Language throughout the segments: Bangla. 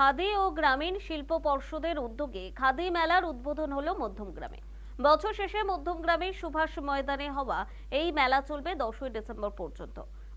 খাদি ও গ্রামীণ শিল্প পর্ষদের উদ্যোগে খাদি মেলার উদ্বোধন হলো মধ্যমগ্রামে বছর শেষে মধ্যমগ্রামের সুভাষ ময়দানে হওয়া এই মেলা চলবে দশই ডিসেম্বর পর্যন্ত।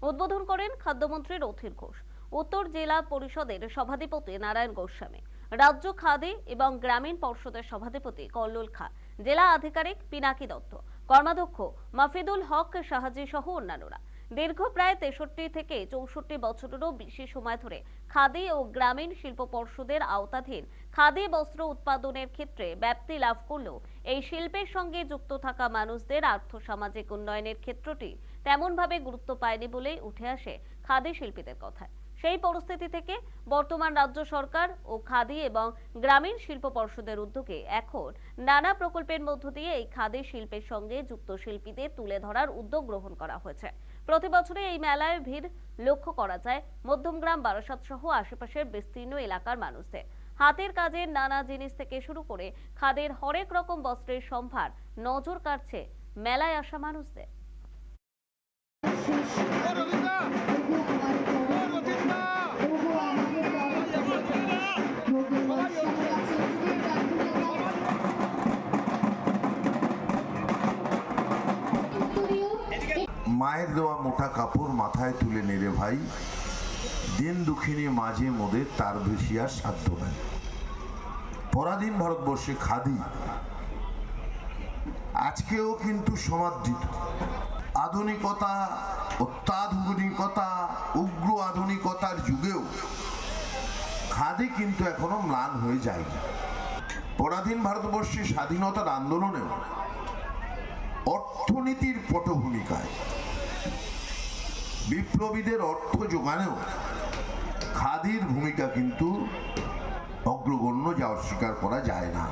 উদ্বোধন করেন খাদ্যমন্ত্রী রথির ঘোষ। উত্তর জেলা পরিষদের সভাধিপতি নারায়ণ গোস্বামী। রাজ্য খাদি এবং গ্রামীণ পর্ষদের সভাধিপতি কল্লোল খা। জেলা আধিকারিক পিনাকি দত্ত। কর্মাধ্যক্ষ মাফিদুল হক সাহাজি সহ অন্যান্যরা। দীর্ঘ প্রায় তেষট্টি থেকে চৌষট্টি বছরেরও বেশি সময় ধরে খাদি ও গ্রামীণ শিল্প পর্ষদের আওতাধীন খাদি বস্ত্র উৎপাদনের ক্ষেত্রে ব্যাপ্তি লাভ করলেও এই শিল্পের সঙ্গে যুক্ত থাকা মানুষদের আর্থসামাজিক উন্নয়নের ক্ষেত্রটি তেমনভাবে গুরুত্ব পায়নি বলেই উঠে আসে খাদি শিল্পীদের কথায়। সেই পরিস্থিতি থেকে বর্তমান রাজ্য সরকার ও খাদি এবং গ্রামীণ শিল্প পর্ষদের উদ্যোগে এখন নানা প্রকল্পের মধ্য দিয়ে এই খাদি শিল্পের সঙ্গে যুক্ত শিল্পীদের তুলে ধরার উদ্যোগ গ্রহণ করা হয়েছে। প্রতি বছরে এই মেলায় ভিড় লক্ষ্য করা যায় মধ্যমগ্রাম বারাসাত সহ আশেপাশের বিস্তীর্ণ এলাকার মানুষদের। হাতের কাজের নানা জিনিস থেকে শুরু করে খাদের হরেক রকম বস্ত্রের সম্ভার নজর কাড়ছে মেলায় আসা মানুষদের। মায়ের দেওয়া মোটা কাপড় মাথায় তুলে নেড়ে ভাই। দিন দুঃখিনী মাঝে মোদের তার বেশি আর সাধ্য নাই। পরাধীন ভারতবর্ষে খাদি। আজকেও কিন্তু সমাদৃত। আধুনিকতা, অত্যাধুনিকতা, উগ্র আধুনিকতার যুগেও খাদি কিন্তু এখনও ম্লান হয়ে যায়নি। পরাধীন ভারতবর্ষে স্বাধীনতার আন্দোলনেও অর্থনীতির পটভূমিকায় বিপ্লবীদের অর্থ যোগানেও খাদির ভূমিকা কিন্তু অগ্রগণ্য যা অস্বীকার করা যায় না।